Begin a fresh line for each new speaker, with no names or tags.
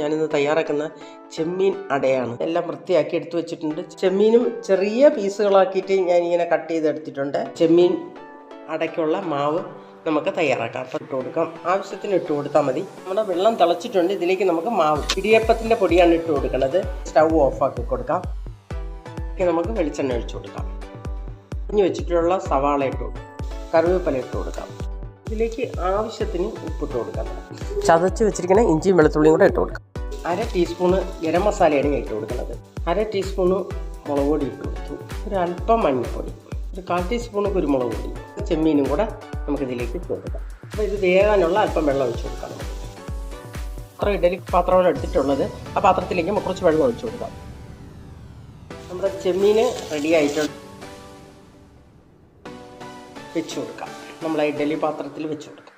ഞാനിന്ന് തയ്യാറാക്കുന്ന ചെമ്മീൻ അടയാണ്. എല്ലാം വൃത്തിയാക്കി എടുത്തു വെച്ചിട്ടുണ്ട്. ചെമ്മീനും ചെറിയ പീസുകളാക്കിയിട്ട് ഞാൻ ഇങ്ങനെ കട്ട് ചെയ്തെടുത്തിട്ടുണ്ട്. ചെമ്മീൻ അടയ്ക്കുള്ള മാവ് നമുക്ക് തയ്യാറാക്കാം. അപ്പം ഇട്ട് കൊടുക്കാം. ആവശ്യത്തിന് ഇട്ട് കൊടുത്താൽ മതി. നമ്മുടെ വെള്ളം തിളച്ചിട്ടുണ്ട്. ഇതിലേക്ക് നമുക്ക് മാവ് ഇടിയപ്പത്തിന്റെ പൊടിയാണ് ഇട്ട് കൊടുക്കുന്നത്. സ്റ്റൗ ഓഫാക്കി കൊടുക്കാം. നമുക്ക് വെളിച്ചെണ്ണ ഒഴിച്ചു കൊടുക്കാം. ഇനി വെച്ചിട്ടുള്ള സവാള ഇട്ട് കൊടുക്കാം. കറിവേപ്പില ഇട്ട് കൊടുക്കാം. ഇതിലേക്ക് ആവശ്യത്തിന് ഉപ്പിട്ട് കൊടുക്കാം. ചതച്ച് വെച്ചിരിക്കുന്ന ഇഞ്ചിയും വെളുത്തുള്ളിയും കൂടെ ഇട്ട് കൊടുക്കാം. അര ടീസ്പൂണ് ഗരം മസാലയാണ് ഞാൻ ഇട്ട് കൊടുക്കുന്നത്. അര ടീസ്പൂണ് മുളക് പൊടി ഇട്ട് കൊടുത്തു. ഒരു അല്പം മഞ്ഞൾപ്പൊടി. ഒരു കാൽ ടീസ്പൂണ് കുരുമുളക് പൊടി. ചെമ്മീനും കൂടെ നമുക്കിതിലേക്ക് ഇട്ട് കൊടുക്കാം. അപ്പോൾ ഇത് വേകാനുള്ള അല്പം വെള്ളം ഒഴിച്ച് കൊടുക്കാം. അത്ര ഇഡലി പാത്രമാണ് എടുത്തിട്ടുള്ളത്. ആ പാത്രത്തിലേക്ക് കുറച്ച് വെള്ളം ഒഴിച്ച് കൊടുക്കാം. നമ്മുടെ ചെമ്മീൻ റെഡി ആയിട്ടുണ്ട് വെച്ച് കൊടുക്കാം. നമ്മൾ ഇഡലി പാത്രത്തിൽ വെച്ച് കൊടുക്കാം.